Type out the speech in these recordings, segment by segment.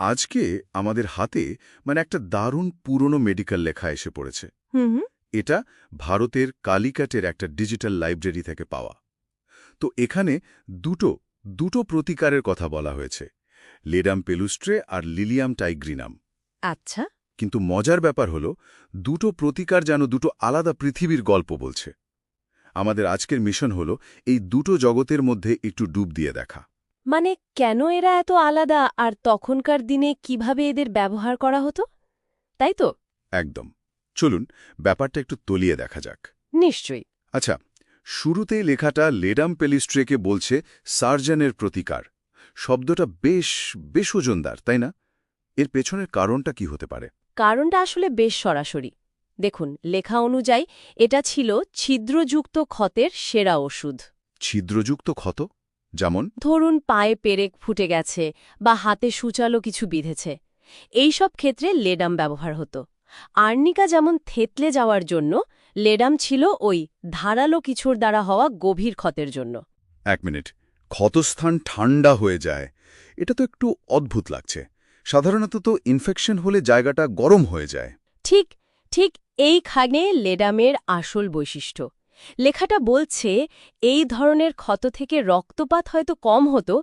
আজকে আমাদের হাতে মানে একটা দারুণ পুরনো মেডিকেল লেখা এসে পড়েছে। এটা ভারতের কালিকাটের একটা ডিজিটাল লাইব্রেরি থেকে পাওয়া। তো এখানে দুটো দুটো প্রতিকারের কথা বলা হয়েছে লেডাম পেলুস্ট্রে আর লিলিয়াম টাইগ্রিনাম। আচ্ছা। কিন্তু মজার ব্যাপার হলো দুটো প্রতিকার যেন দুটো আলাদা পৃথিবীর গল্প বলছে। আমাদের আজকের মিশন হলো এই দুটো জগতের মধ্যে একটু ডুব দিয়ে দেখা। মানে কেন এরা এত আলাদা আর তখনকার দিনে কীভাবে এদের ব্যবহার করা হতো? তাই তো? একদম। চলুন ব্যাপারটা একটু তলিয়ে দেখা যাক। নিশ্চয়ই। আচ্ছা শুরুতেই লেখাটা লেডাম পেলিস্ট্রেকে বলছে সার্জনের প্রতিকার। শব্দটা বেশ বেশ ওজনদার তাই না? এর পেছনের কারণটা কি হতে পারে? কারণটা আসলে বেশ সরাসরি। দেখুন লেখা অনুযায়ী এটা ছিল ছিদ্রযুক্ত ক্ষতের সেরা ওষুধ। ছিদ্রযুক্ত ক্ষত? যেমন ধরুন পায়ে পেরেক ফুটে গেছে বা হাতে সূচালো কিছু বিঁধেছে। এই সব ক্ষেত্রে লেডাম ব্যবহার হতো। আর্নিকা যেমন থেতলে যাওয়ার জন্য লেডাম ছিল ওই ধারালো কিছুর দ্বারা হওয়া গভীর ক্ষতের জন্য। এক মিনিট ক্ষতস্থান ঠান্ডা হয়ে যায়। এটা তো একটু অদ্ভুত লাগছে। সাধারণত তো ইনফেকশন হলে জায়গাটা গরম হয়ে যায়। ঠিক ঠিক এইখানে লেডামের আসল বৈশিষ্ট্য। লেখাটা বলছে এই ধরনের ক্ষত থেকে রক্তপাত হয়তো কম হতো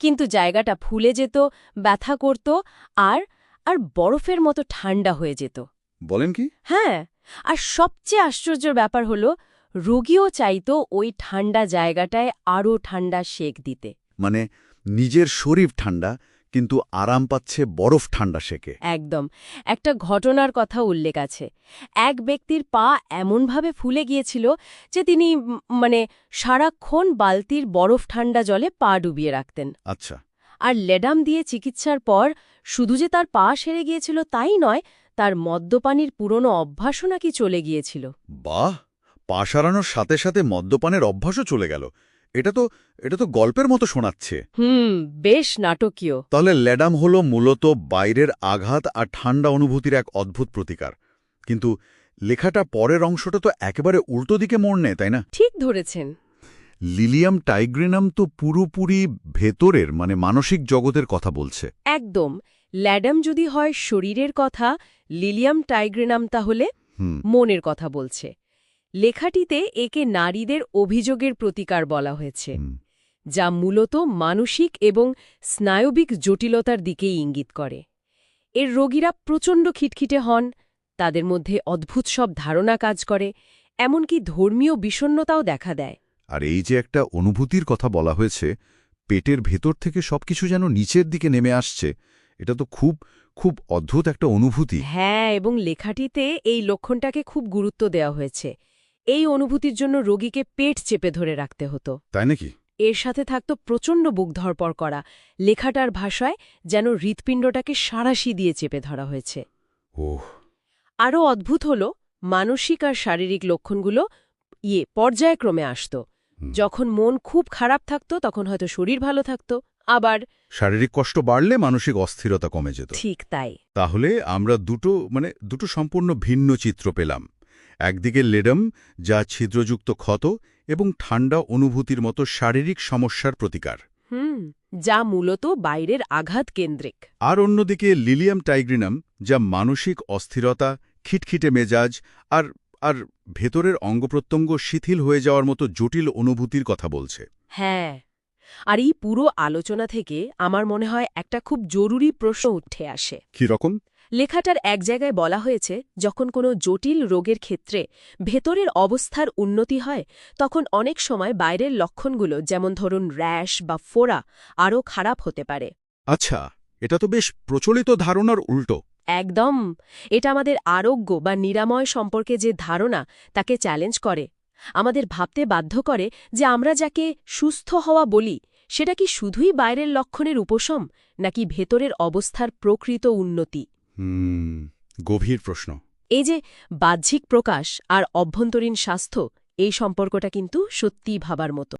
কিন্তু জায়গাটা ফুলে যেত ব্যথা করত আর আর বরফের মতো ঠান্ডা হয়ে যেত। বলেন কি? হ্যাঁ আর সবচেয়ে আশ্চর্যের ব্যাপার হলো রোগীও চাইতো ওই ঠান্ডা জায়গাটায় আরও ঠান্ডা শেক দিতে। মানে নিজের শরীর ঠান্ডা কিন্তু আরাম পাচ্ছে বরফ ঠান্ডা শেকে একদম। একটা ঘটনার কথা উল্লেখ আছে। এক ব্যক্তির পা এমনভাবে ফুলে গিয়েছিল যে তিনি মানে সারাক্ষণ বালতির বরফ ঠান্ডা জলে পা ডুবিয়ে রাখতেন। আচ্ছা। আর লেডাম দিয়ে চিকিৎসার পর শুধু যে তার পা সেরে গিয়েছিল তাই নয় তার মদ্যপানির পুরনো অভ্যাসও নাকি চলে গিয়েছিল। বাহ! পা সারানোর সাথে সাথে মদ্যপানের অভ্যাসও চলে গেল। এটা তো এটা তো গল্পের মতো শোনাচ্ছে। হুম বেশ নাটকীয়। তাহলে ল্যাডাম হল মূলত বাইরের আঘাত আর ঠান্ডা অনুভূতির এক অদ্ভুত প্রতিকার। কিন্তু লেখাটা পরের অংশটা তো একেবারে উল্টো দিকে মোড় নেয় তাই না? ঠিক ধরেছেন। লিলিয়াম টাইগ্রিনাম তো পুরোপুরি ভেতরের মানে মানসিক জগতের কথা বলছে। একদম। ল্যাডাম যদি হয় শরীরের কথা লিলিয়াম টাইগ্রেনাম তাহলে মনের কথা বলছে। লেখাটিতে একে নারীদের অভিযোগের প্রতিকার বলা হয়েছে যা মূলত মানসিক এবং স্নায়বিক জটিলতার দিকেই ইঙ্গিত করে। এর রোগীরা প্রচণ্ড খিটখিটে হন তাদের মধ্যে অদ্ভুত সব ধারণা কাজ করে এমনকি ধর্মীয় বিষণ্নতাও দেখা দেয়। আর এই যে একটা অনুভূতির কথা বলা হয়েছে পেটের ভেতর থেকে সবকিছু যেন নিচের দিকে নেমে আসছে এটা তো খুব খুব অদ্ভুত একটা অনুভূতি। হ্যাঁ এবং লেখাটিতে এই লক্ষণটাকে খুব গুরুত্ব দেওয়া হয়েছে। এই অনুভূতির জন্য রোগীকে পেট চেপে ধরে রাখতে হতো। তাই নাকি? এর সাথে থাকত প্রচণ্ড বুক ধরপর করা। লেখাটার ভাষায় যেন হৃৎপিণ্ডটাকে সারাশি দিয়ে চেপে ধরা হয়েছে। আরও অদ্ভুত হল মানসিক আর শারীরিক লক্ষণগুলো ইয়ে পর্যায়ক্রমে আসত। যখন মন খুব খারাপ থাকত তখন হয়তো শরীর ভালো থাকত। আবার শারীরিক কষ্ট বাড়লে মানসিক অস্থিরতা কমে যেত। ঠিক তাই। তাহলে আমরা দুটো মানে দুটো সম্পূর্ণ ভিন্ন চিত্র পেলাম। একদিকে লেডম যা ছিদ্রযুক্ত ক্ষত এবং ঠান্ডা অনুভূতির মতো শারীরিক সমস্যার প্রতিকার। হুম যা মূলত বাইরের আঘাত কেন্দ্রিক। আর অন্যদিকে লিলিয়াম টাইগ্রিনাম যা মানসিক অস্থিরতা খিটখিটে মেজাজ আর আর ভেতরের অঙ্গপ্রত্যঙ্গ শিথিল হয়ে যাওয়ার মতো জটিল অনুভূতির কথা বলছে। হ্যাঁ আর এই পুরো আলোচনা থেকে আমার মনে হয় একটা খুব জরুরি প্রশ্ন উঠে আসে। কি রকম? লেখাটার এক জায়গায় বলা হয়েছে যখন কোনো জটিল রোগের ক্ষেত্রে ভেতরের অবস্থার উন্নতি হয় তখন অনেক সময় বাইরের লক্ষণগুলো যেমন ধরুন র্যাশ বা ফোড়া আরও খারাপ হতে পারে। আচ্ছা এটা তো বেশ প্রচলিত ধারণার উল্টো। একদম! এটা আমাদের আরোগ্য বা নিরাময় সম্পর্কে যে ধারণা তাকে চ্যালেঞ্জ করে। আমাদের ভাবতে বাধ্য করে যে আমরা যাকে সুস্থ হওয়া বলি সেটা কি শুধুই বাইরের লক্ষণের উপশম নাকি ভেতরের অবস্থার প্রকৃত উন্নতি? গভীর প্রশ্ন। এই যে বাহ্যিক প্রকাশ আর অভ্যন্তরীণ স্বাস্থ্য, এই সম্পর্কটা কিন্তু সত্যিই ভাবার মতো।